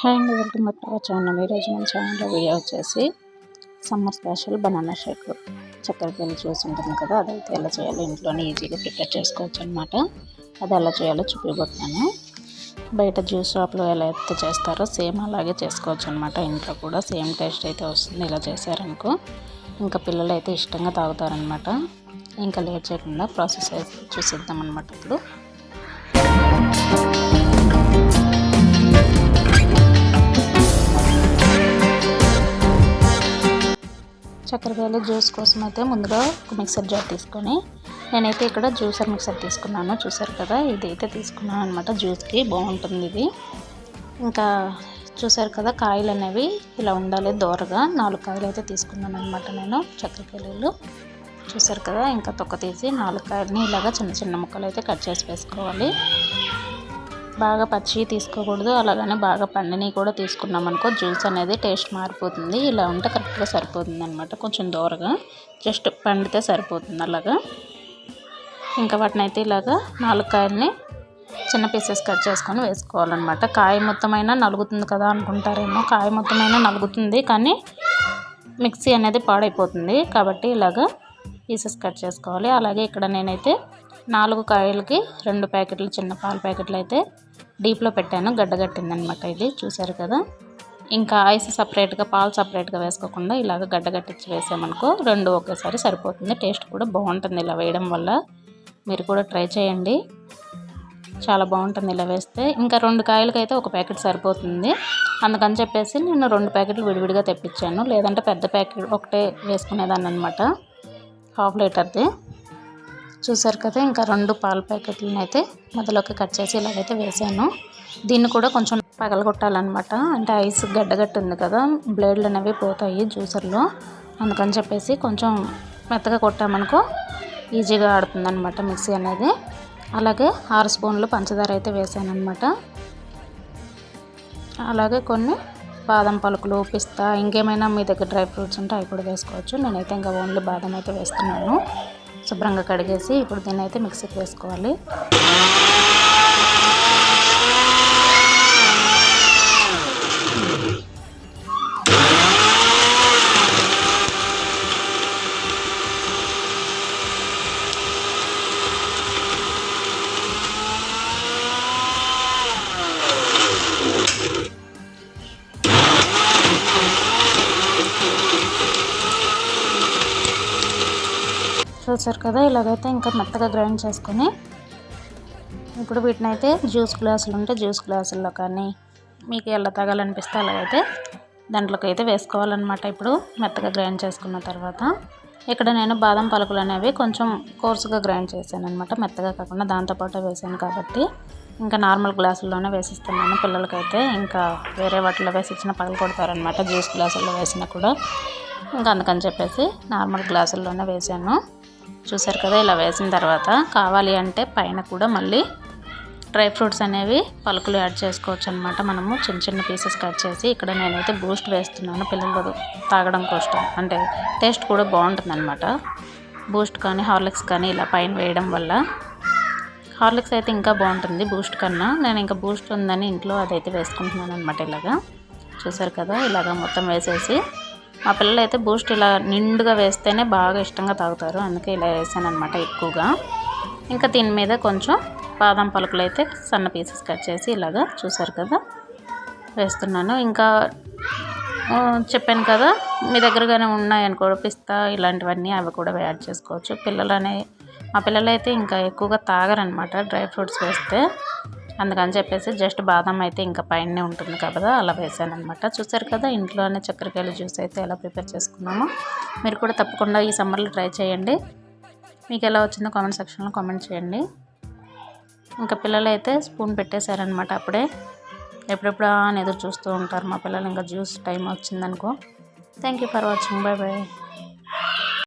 Hi and welcome back to our channel. ఈరోజు మన ఛానల్లో వీడియో వచ్చేసి సమ్మర్ స్పెషల్ బనానా షేక్. చక్కెర వెళ్ళి చూసి ఉంటుంది కదా అదైతే ఎలా చేయాలో ఇంట్లోనే ఈజీగా ప్రిపేర్ చేసుకోవచ్చు అనమాట అది ఎలా చేయాలో చూపిపోతున్నాను బయట జ్యూస్ షాప్లో ఎలా అయితే చేస్తారో సేమ్ అలాగే చేసుకోవచ్చు అనమాట ఇంట్లో కూడా సేమ్ టేస్ట్ అయితే వస్తుంది ఇలా చేశారనుకో ఇంకా పిల్లలు అయితే ఇష్టంగా తాగుతారనమాట ఇంకా లేట్ చేయకుండా ప్రాసెస్ అయితే చూసిద్దాం అనమాట ఇప్పుడు. చక్కెరకాయల జ్యూస్ కోసం అయితే ముందుగా ఒక మిక్సర్ జార్ తీసుకొని నేనైతే ఇక్కడ జ్యూసర్ మిక్సర్ తీసుకున్నాను. చూసారు కదా ఇది అయితే తీసుకున్నాను అనమాట జ్యూస్కి బాగుంటుంది ఇది. ఇంకా చూసారు కదా కాయలు అనేవి ఇలా ఉండాలి దోరగా. నాలుగు కాయలు అయితే తీసుకున్నాను అనమాట నేను చక్కెరకాయలు చూసారు కదా ఇంకా తొక్క తీసి నాలుగు కాయలని ఇలాగా చిన్న చిన్న ముక్కలు అయితే కట్ చేసి వేసుకోవాలి. బాగా పచ్చి తీసుకోకూడదు. అలాగనే బాగా పండిని కూడా తీసుకున్నాం అనుకో జ్యూస్ అనేది టేస్ట్ మారిపోతుంది. ఇలా ఉంటే కరెక్ట్గా సరిపోతుంది అనమాట కొంచెం దూరగా జస్ట్ పండితే సరిపోతుంది అలాగా. ఇంకా వాటిని అయితే ఇలాగా నాలుగు కాయల్ని చిన్న పీసెస్ కట్ చేసుకొని వేసుకోవాలన్నమాట. కాయ మొత్తమైనా నలుగుతుంది కదా అనుకుంటారేమో. కాయ మొత్తమైనా నలుగుతుంది కానీ మిక్సీ అనేది పాడైపోతుంది. కాబట్టి ఇలాగా పీసెస్ కట్ చేసుకోవాలి. అలాగే ఇక్కడ నేనైతే నాలుగు కాయలకి రెండు ప్యాకెట్లు చిన్న పాల ప్యాకెట్లు అయితే డీప్లో పెట్టాను. గడ్డగట్టిందనమాట ఇది చూసారు కదా? ఇంకా ఐస్ సపరేట్గా పాలు సపరేట్గా వేసుకోకుండా ఇలాగ గడ్డగట్టించి వేసామనుకో రెండు ఒకేసారి సరిపోతుంది. టేస్ట్ కూడా బాగుంటుంది ఇలా వేయడం వల్ల. మీరు కూడా ట్రై చేయండి. చాలా బాగుంటుంది ఇలా వేస్తే. ఇంకా రెండు కాయలకైతే ఒక ప్యాకెట్ సరిపోతుంది. అందుకని చెప్పేసి నేను రెండు ప్యాకెట్లు విడివిడిగా తెప్పించాను. లేదంటే పెద్ద ప్యాకెట్ ఒకటే వేసుకునేదాన్ని అనమాట హాఫ్ లీటర్ది. చూసారు కదా ఇంకా రెండు పాల ప్యాకెట్లను అయితే మధ్యలోకి కట్ చేసి ఇలాగైతే వేసాను. దీన్ని కూడా కొంచెం పగలగొట్టాలన్నమాట. అంటే ఐస్ గడ్డగట్టి ఉంది కదా బ్లేడ్లు అనేవి పోతాయి జ్యూసర్లో. అందుకని చెప్పేసి కొంచెం మెత్తగా కొట్టామనుకో ఈజీగా ఆడుతుంది అనమాట మిక్సీ అనేది. అలాగే ఆరు స్పూన్లు పంచదార అయితే వేసాను అనమాట అలాగే కొన్ని బాదం పలుకులు పిస్తా ఇంకేమైనా మీ దగ్గర డ్రై ఫ్రూట్స్ ఉంటే అవి కూడా వేసుకోవచ్చు. నేనైతే ఇంకా ఓన్లీ బాదం అయితే వేస్తున్నాను. శుభ్రంగా కడిగేసి ఇప్పుడు దీన్ని అయితే మిక్సీకి వేసుకోవాలి. చూసారు కదా ఇలాగైతే ఇంకా మెత్తగా గ్రైండ్ చేసుకొని ఇప్పుడు వీటిని అయితే జ్యూస్ గ్లాసులు ఉంటే జ్యూస్ గ్లాసుల్లో కానీ మీకు ఎలా తగాలనిపిస్తే అలాగైతే దాంట్లోకి అయితే వేసుకోవాలన్నమాట. ఇప్పుడు మెత్తగా గ్రైండ్ చేసుకున్న తర్వాత ఇక్కడ నేను బాదం పలుకులు అనేవి కొంచెం కోర్సుగా గ్రైండ్ చేశాను అనమాట మెత్తగా కాకుండా దాంతోపాటు వేసాను కాబట్టి ఇంకా నార్మల్ గ్లాసుల్లోనే వేసిస్తున్నాను. పిల్లలకైతే ఇంకా వేరే వాటిలో వేసి ఇచ్చిన పగలు కొడతారనమాట జ్యూస్ గ్లాసుల్లో వేసినా కూడా ఇంకా అందుకని చెప్పేసి నార్మల్ గ్లాసుల్లోనే వేసాను చూసారు కదా ఇలా వేసిన తర్వాత కావాలి అంటే పైన కూడా మళ్ళీ డ్రై ఫ్రూట్స్ అనేవి పలుకులు యాడ్ చేసుకోవచ్చు అనమాట మనము చిన్న చిన్న పీసెస్ కట్ చేసి ఇక్కడ నేనైతే బూస్ట్ వేస్తున్నాను. పిల్లలు తాగడం కోసం. అంటే టేస్ట్ కూడా బాగుంటుంది అనమాట బూస్ట్ కానీ హార్లిక్స్ కానీ ఇలా పైన వేయడం వల్ల హార్లిక్స్ అయితే ఇంకా బాగుంటుంది బూస్ట్ కన్నా. నేను ఇంకా బూస్ట్ ఉందని ఇంట్లో అదైతే వేసుకుంటున్నాను అనమాట ఇలాగా. చూసారు కదా ఇలాగా మొత్తం వేసేసి మా పిల్లలు అయితే బూస్ట్ ఇలా నిండుగా వేస్తేనే బాగా ఇష్టంగా తాగుతారు. అందుకే ఇలా వేసాను అనమాట ఎక్కువగా. ఇంకా దీని మీద కొంచెం బాదం పలుకులు అయితే సన్న పీసెస్ కట్ చేసి ఇలాగా చూసారు కదా వేస్తున్నాను. ఇంకా చెప్పాను కదా మీ దగ్గరగానే ఉన్నాయనుకో పిస్తా ఇలాంటివన్నీ అవి కూడా యాడ్ చేసుకోవచ్చు. పిల్లలు అనే మా పిల్లలు అయితే ఇంకా ఎక్కువగా తాగరనమాట డ్రై ఫ్రూట్స్ వేస్తే. అందుకని చెప్పేసి జస్ట్ బాదం అయితే ఇంకా పైనే ఉంటుంది కదా అలా వేసాను అనమాట చూసారు కదా ఇంట్లోనే చక్కెరకాయలు జ్యూస్ అయితే ఎలా ప్రిపేర్ చేసుకున్నామో. మీరు కూడా తప్పకుండా ఈ సమ్మర్లో ట్రై చేయండి. మీకు ఎలా వచ్చిందో కామెంట్ సెక్షన్లో కామెంట్ చేయండి. ఇంకా పిల్లలు అయితే స్పూన్ పెట్టేశారనమాట అప్పుడే. ఎప్పుడెప్పుడు అని ఎదురు చూస్తూ ఉంటారు మా పిల్లలు. ఇంకా జ్యూస్ టైం వచ్చిందనుకో. Thank you for watching. Bye bye